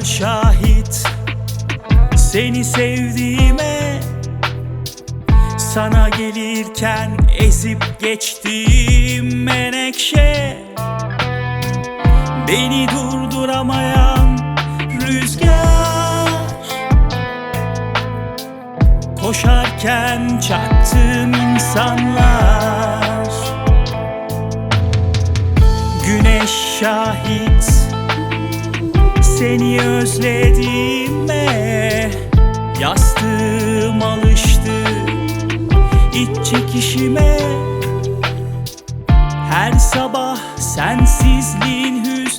Kapınlar şahit. Seni sevdiğime Sana gelirken ezip geçtiğim menekşe. Beni durduramayan rüzgar. Koşarken çaktığım insanlar. Güneş şahit Seni özlediğime Yastığım alıştı iç çekişime. Her sabah sensizliğin hüznü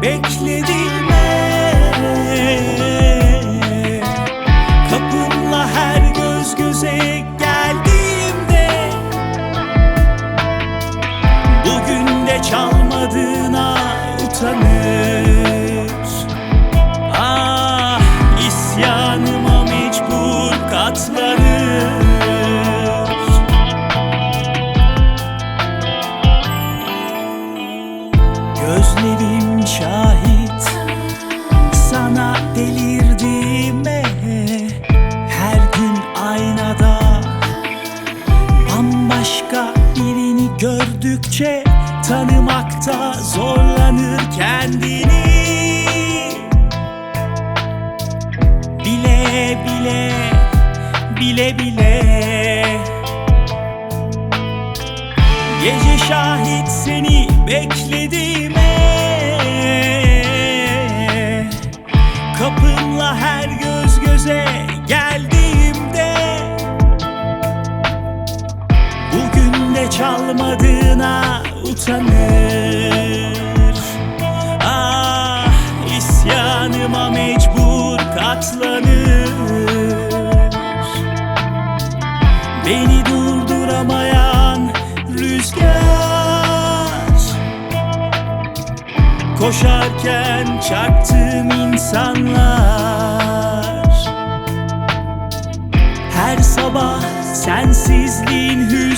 seni gördükçe Tanımakta zorlanır kendini. Bile bile, bile bile. Gece şahit seni beklediğime. Kapınla her göz göze geldiğimde De çalmadığına utanır. Ah isyanıma mecbur katlanır. Beni durduramayan rüzgar. Koşarken çaktığım insanlar. Her sabah sensizliğin hüznü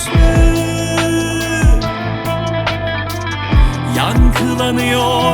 yanıyor